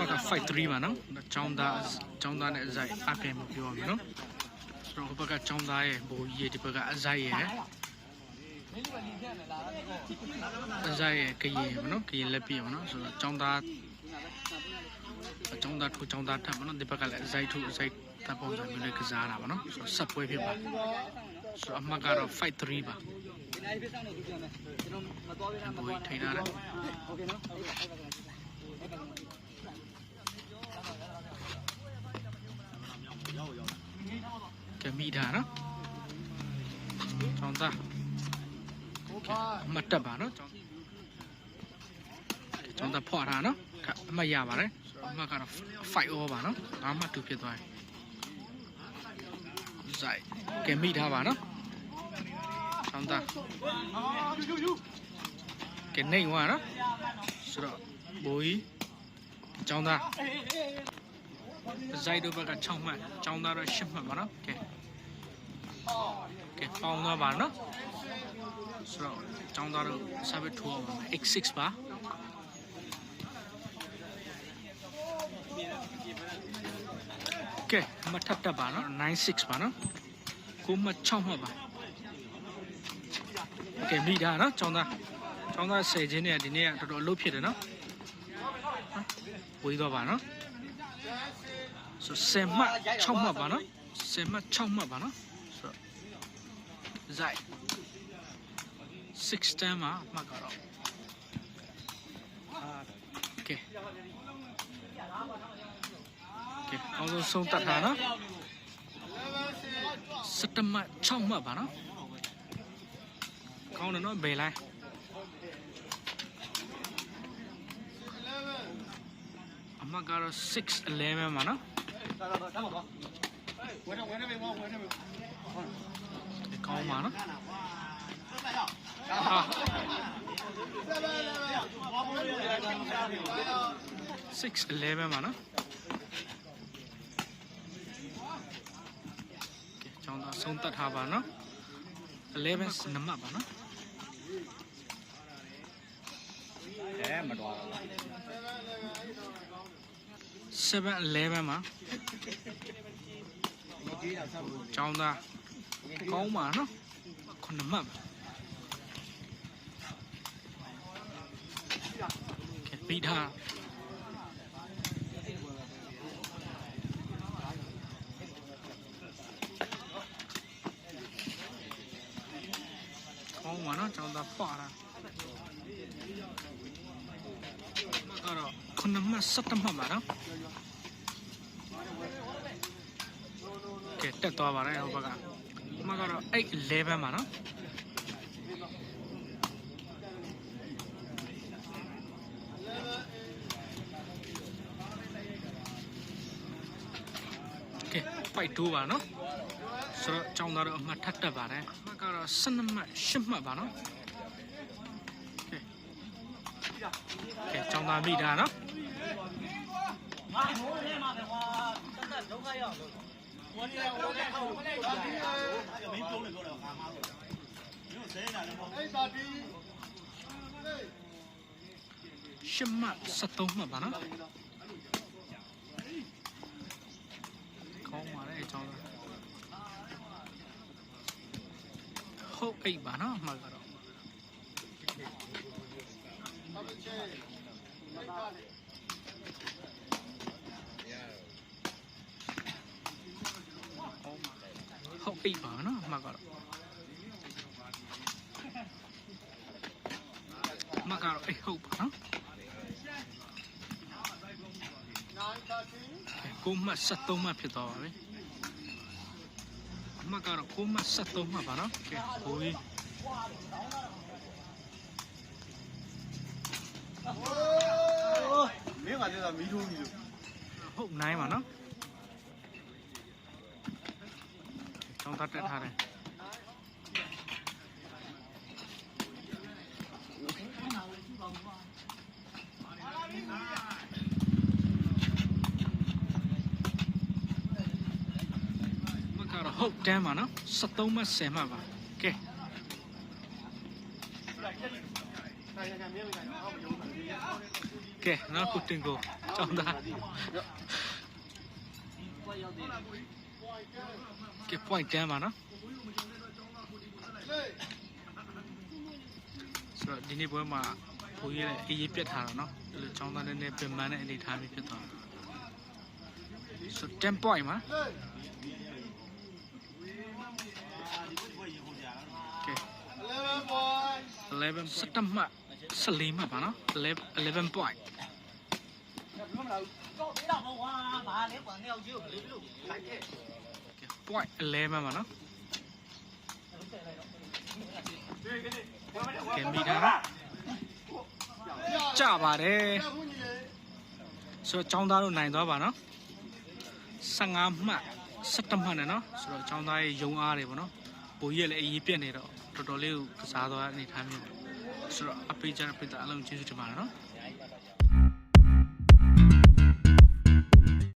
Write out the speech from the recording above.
ဘက်က53ပါနော်။ចောင်းသားចောင်းသားနဲ့အစိုက်အပြင်မပြောရဘူးနော်။ဆိုတော့ဟိုဘက်ကចောင်းသားရဲ့ဘိုးကြီးရဲ့ဒီဘက်ကအစိုက်ရဲ့အစိုက်ရဲ့ကရင်ပါနော်။ကရင်လက်ပြပါနော်။ဆိုတော့ចောင်းသားចောင်းသားထူចောင်းသားထပ်ပါနော်။ဒီဘက်ကလည်းအစိုက်ထူအစိုက်ထပ်ပုံစံမျိုးနဲ့ကစားတာပါနော်။ဆိုတော့ဆက်ပွဲဖြစ်ပါ။ဆိုတော့အမှတ်ကတော့53ပါ။ဒီနေ့ပြဿနာကိုကြည့်ရမယ်။ကျွန်တော်မတော်ရမ်းမတော်ရမ်း။ဟုတ်ကဲ့နော်။ မိထားနော်ကျောင်းသားအမတ်တက်ပါနော်ကျောင်းသားဖွာထားနော်အမတ်ရပါတယ်အမတ်ကတော့5 over ပါနော်အမတ်2ဖြစ်သွားတယ်ဇိုက်ကဲမိထားပါနော်ကျောင်းသားကဲနေဝါနော်ဆိုတော့ဘိုးကြီးကျောင်းသားဇိုက်တို့ဘက်က6မှတ်ကျောင်းသားတော့10မှတ်ပါနော်ကဲ ကဲပေါင်းသွားပါနော်ဆိုတော့ကျောင်းသားတို့စာပဲထိုးအောင်ပါ X6 ပါကဲမထပ်တက်ပါနော်96ပါနော်ကိုမ6မှတ်ပါကဲမိတာနော်ကျောင်းသားကျောင်းသား10ချင်းเนี่ยဒီနေ့ကတော်တော်အလုပ်ဖြစ်တယ်နော်ဝေးသွားပါနော်ဆို10မှတ်6မှတ်ပါနော်10မှတ်6မှတ်ပါနော် ဇိုက်6တန်းမှာမှတ်ကတော့ကဲကဲအောင်ဆုံးဆုံးတတ်တာနော်စတမ6မှတ်ပါနော်ကောင်းတယ်နော်ဘယ်လိုက်အမကတော့6 11ပါနော်ဒါတော့ဒါတော့ဝယ်တော့ဝယ်နေပြီဝယ်နေပြီဒီ ကောင်းပါနော်ဟာ6 11ပါနော်ကဲကျောင်းသားဆုံးတတ်ထားပါနော်11နံပါတ်ပါနော်အဲမတော်7 11မှာဘူးဒီတော့ဆက်ဘူးကျောင်းသား ကောင်းပါနော်ခုနမှတ်ပါကဲပြီးထားကောင်းပါနော်ကျောင်းသားပါတာကတော့ခုနမှတ်7မှတ်ပါနော်ကဲတက်သွားပါတယ်ဟိုဘက်က ဟိုမှာကတော့8 11ပါနော်ကဲပိုက်တိုးပါနော်ဆိုတော့ចောင်းသားတို့အမှတ်ထပ်တက်ပါတယ်အမှတ်ကတော့12မှတ်10မှတ်ပါနော်ကဲကဲចောင်းသားမိတာနော်ငါမိုးထဲမှာပဲကွာတက်တက်ဒုက္ခရောက်လို့ ဝင်နေဝင်နေဝင်နေမင်းပြောနေပြောတော့ငါမှာလို့မြို့စဲနေတာလည်းမဟုတ်ဘူးအဲ့ဒါဒီရှမတ်73မှတ်ပါနော်ကောင်းပါလေအကြောင်းလားဟုတ်အိတ်ပါနော်အမှကတော့ဟုတ်အိတ်ပါ နော်အမှကတော့အမှကတော့အိတ်ဟုတ်ပါနော်ကိုမှတ်73မှတ်ဖြစ်သွားပါပြီအမှတ်ကတော့ကိုမှတ်73မှတ်ပါနော်ကဲကိုကြီးမင်းကလည်းမီးထိုးပြီလို့ဟုတ်နိုင်ပါနော် ကျောင်းသားတက်ထားတယ်မကတော့ဟုတ်တန်းပါနော်73မှတ်10မှတ်ပါကဲကဲ နော်ခုတင်ကိုကျောင်းသားကဲ point တန်းပါနော်ဆိုတော့ဒီနေ့ပွဲမှာဘိုးကြီးရဲ့အေးရေးပြတ်ထားတာနော်ဒီလိုကျောင်းသားနဲ့နဲ့ပြင်ပန်းတဲ့အနေထားမျိုးဖြစ်သွားတာဆိုတော့10 point မှာကဲ11 17မှတ်14မှတ်ပါနော်11 11 point တော့ပြတော့ကွာဘာလဲကွာနှစ်ယောက်ကြီးကိုဘယ်လိုလုပ်လိုက်ခဲ့ ကဲ point 11ပါနော်ကဲမိတာနော်ကြပါတယ်ဆိုတော့ចောင်းသားတို့နိုင်သွားပါနော်15မှတ်17မှတ်နဲ့နော်ဆိုတော့ចောင်းသားရဲ့ယုံအားတွေပေါ့နော်ဘိုးကြီးကလည်းအရေးပြက်နေတော့တော်တော်လေးကိုကစားသွားတဲ့အနေထားမျိုးပဲဆိုတော့အပိကြတဲ့ပိတ်တာအလုံးကျေးဇူးတင်ပါတယ်နော်